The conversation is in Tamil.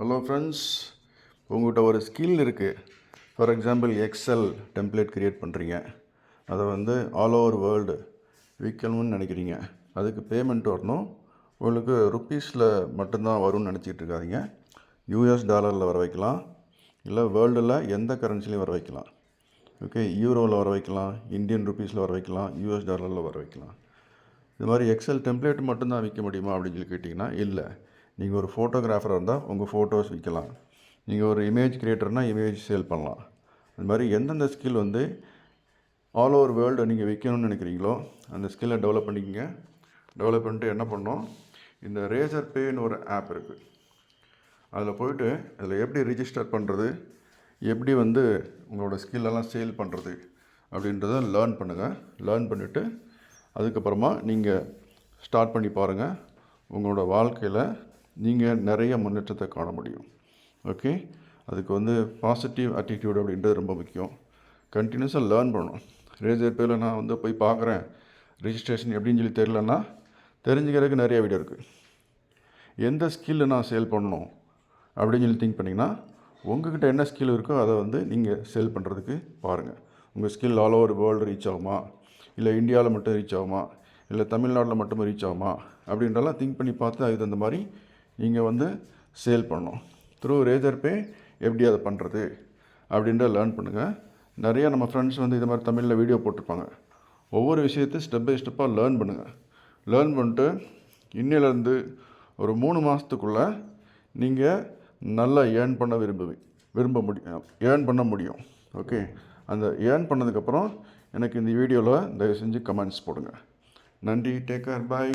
ஹலோ ஃப்ரெண்ட்ஸ் உங்கள்கிட்ட ஒரு ஸ்கில் இருக்குது for example excel template create பண்ணுறீங்க அதை வந்து ஆல் ஓவர் வேர்ல்டு விற்கணும்னு நினைக்கிறீங்க. அதுக்கு பேமெண்ட் வரணும். உங்களுக்கு ருப்பீஸில் மட்டும்தான் வரும்னு நினச்சிக்கிட்டு இருக்காதீங்க. யூஎஸ் டாலரில் வர வைக்கலாம். இல்லை வேர்ல்டில் எந்த கரன்சிலையும் வர வைக்கலாம். ஓகே யூரோவில் வர வைக்கலாம். இந்தியன் ருப்பீஸில் வர வைக்கலாம். யூஎஸ் டாலரில் வர வைக்கலாம். இது மாதிரி எக்ஸல் டெம்ப்ளேட் மட்டும்தான் விற்க முடியுமா அப்படின்னு சொல்லி கேட்டிங்கன்னா இல்லை. நீங்கள் ஒரு ஃபோட்டோகிராஃபராக இருந்தால் உங்கள் ஃபோட்டோஸ் விற்கலாம். நீங்கள் ஒரு இமேஜ் கிரியேட்டர்னால் இமேஜ் சேல் பண்ணலாம். அது மாதிரி எந்தெந்த ஸ்கில் வந்து ஆல் ஓவர் வேர்ல்டு நீங்கள் விற்கணும்னு நினைக்கிறீங்களோ அந்த ஸ்கில்லை டெவலப் பண்ணிக்கங்க. டெவலப் பண்ணிட்டு என்ன பண்ணோம் இந்த ரேசர் பேன்னு ஒரு ஆப் இருக்குது அதில் போயிட்டு அதில் எப்படி ரிஜிஸ்டர் பண்ணுறது எப்படி வந்து உங்களோட ஸ்கில்லெல்லாம் சேல் பண்ணுறது அப்படின்றத லேர்ன் பண்ணுங்கள் லேர்ன் பண்ணிவிட்டு அதுக்கப்புறமா நீங்கள் ஸ்டார்ட் பண்ணி பாருங்கள் உங்களோட வாழ்க்கையில் நீங்கள் நிறைய முன்னேற்றத்தை காண முடியும். ஓகே அதுக்கு வந்து பாசிட்டிவ் ஆட்டிடியூட் அப்படின்றது ரொம்ப முக்கியம். கண்டினியூஸாக லேர்ன் பண்ணணும். ரேஜர் பேரில் நான் வந்து போய் பார்க்குறேன். ரிஜிஸ்ட்ரேஷன் எப்படின்னு சொல்லி தெரிலன்னா தெரிஞ்சுக்கிறதுக்கு நிறைய வீடியோ இருக்குது எந்த ஸ்கில்லை நான் சேல் பண்ணணும் அப்படின்னு சொல்லி திங்க் பண்ணிங்கன்னா உங்ககிட்ட என்ன ஸ்கில் இருக்கோ அதை வந்து நீங்கள் சேல் பண்ணுறதுக்கு பாருங்கள் உங்கள் skill all over world reach ஆகுமா? இல்லை இந்தியாவில் மட்டும் ரீச் ஆகுமா? இல்லை தமிழ்நாட்டில் மட்டும் ரீச் ஆகுமா? அப்படின்றலாம் திங்க் பண்ணி பார்த்து அதுக்கு தகுந்த மாதிரி நீங்கள் வந்து சேல் பண்ணணும். த்ரூ ரேஜர் பே எப்படி அதை பண்ணுறது அப்படின்ற லேர்ன் பண்ணுங்கள் நிறையா நம்ம ஃப்ரெண்ட்ஸ் வந்து இது மாதிரி தமிழில் வீடியோ போட்டிருப்பாங்க. ஒவ்வொரு விஷயத்தையும் ஸ்டெப் பை ஸ்டெப்பாக லேர்ன் பண்ணுங்கள் லேர்ன் பண்ணிட்டு இன்னிலேருந்து ஒரு மூணு மாதத்துக்குள்ளே நீங்கள் நல்லா ஏர்ன் பண்ண விரும்புவி விரும்ப முடியும் ஏர்ன் பண்ண முடியும். ஓகே அந்த ஏர்ன் பண்ணதுக்கப்புறம் எனக்கு இந்த வீடியோவில் தயவு செஞ்சு கமெண்ட்ஸ் போடுங்க. நன்றி. Take care bye